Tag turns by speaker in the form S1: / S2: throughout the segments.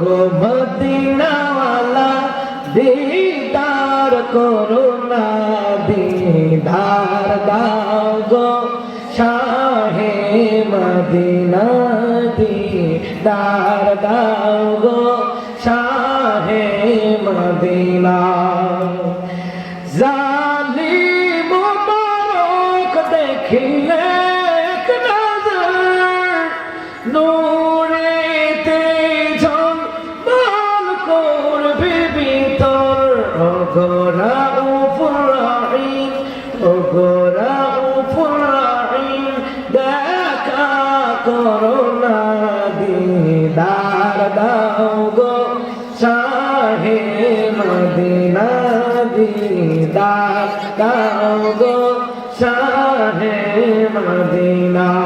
S1: গো মদিনাওয়ালা দিদার করুণা দিদার দাও গো শাহে মদিনা দিদার দাও গো ওগোরা উপরাইন ওগোরা উপরাইন দেখা করোনা দিদার দাও গো শাহে মদিনা দিদার দাও গো শাহে Medina.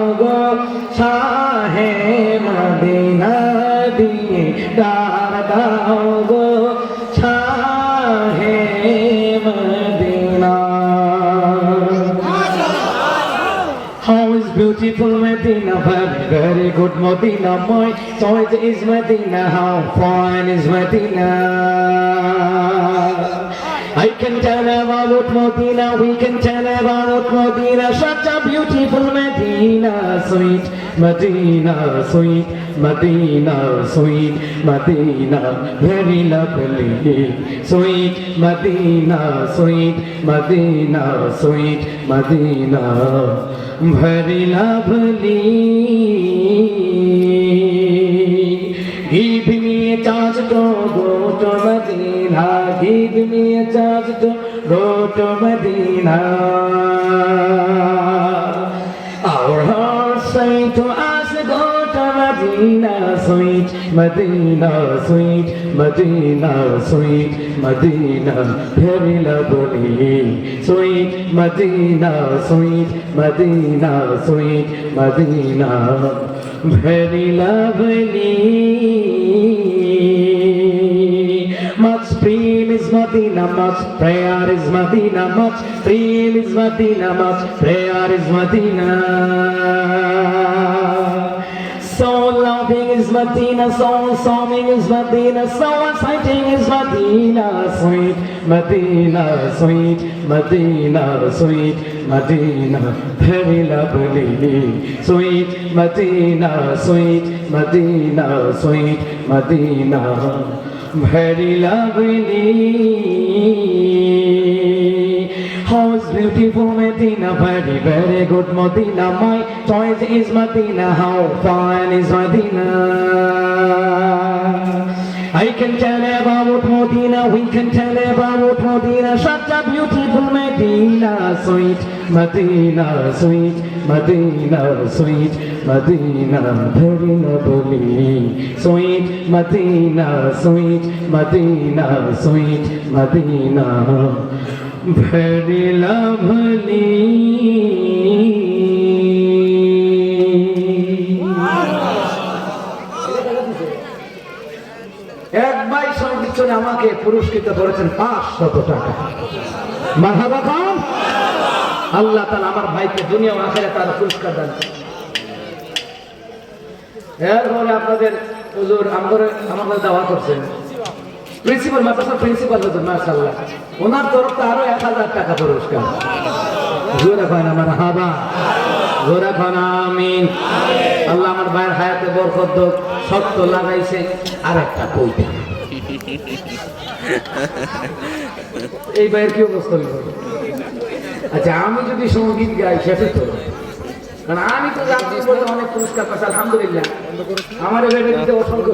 S1: beautiful Medina, very, good Medina. My choice is Medina, how fine is Medina. I can tell about Medina, we can tell about Medina, such a beautiful Medina, sweet Medina, sweet Medina, sweet Medina, very lovely, sweet Medina, sweet Medina, sweet Medina, very lovely. Give me a chance to go to Medina. Give me a chance to go to Medina. Medina, sweet Medina, sweet Medina, sweet Medina, very lovely, sweet Medina, sweet Medina, sweet Medina, very lovely. Much dream is Medina, much prayer is Medina, much dream is Medina, much prayer is Medina. So is Medina, so songing is Medina, so exciting is Medina, sweet Medina, sweet Medina, sweet Medina, very lovely, sweet Medina, sweet Medina, sweet Medina, very lovely. House beautiful Medina, very, very good Medina. My choice is Medina, how fine is Medina. I can tell about Medina, we can tell about Medina, such a beautiful Medina, sweet Medina, sweet Medina, sweet Medina, very lovely, sweet Medina, sweet Medina, sweet Medina, very lovely. এক ভাই সংরক্ষণে আমাকে পুরস্কৃত করেছেন পাঁচশত টাকা। মারহাবা খান। আল্লাহ তালা আমার ভাইকে দুনিয়া আখেরে তার পুরস্কার দান এরপরে আপনাদের হুজুর আমাদের দাওয়া করছেন। প্রিন্সিপাল মাদ্রাসার প্রিন্সিপাল হুজুর মাশাআল্লাহ। ওনার তরফ থেকে আরও এক হাজার টাকা পুরস্কার। জোরে আমার হাবা। জোরে আল্লাহ আমার ভাইয়ের হায়াতে বরকত সত্য লাগাইছে আর একটা এই ভাইয়ের কি অবস্থা আচ্ছা আমি যদি সংগীত গাই সেটা তো কারণ আমি তো বলতে অনেক পুরস্কার পাচ্ছি, আলহামদুলিল্লাহ। আমার অসংখ্য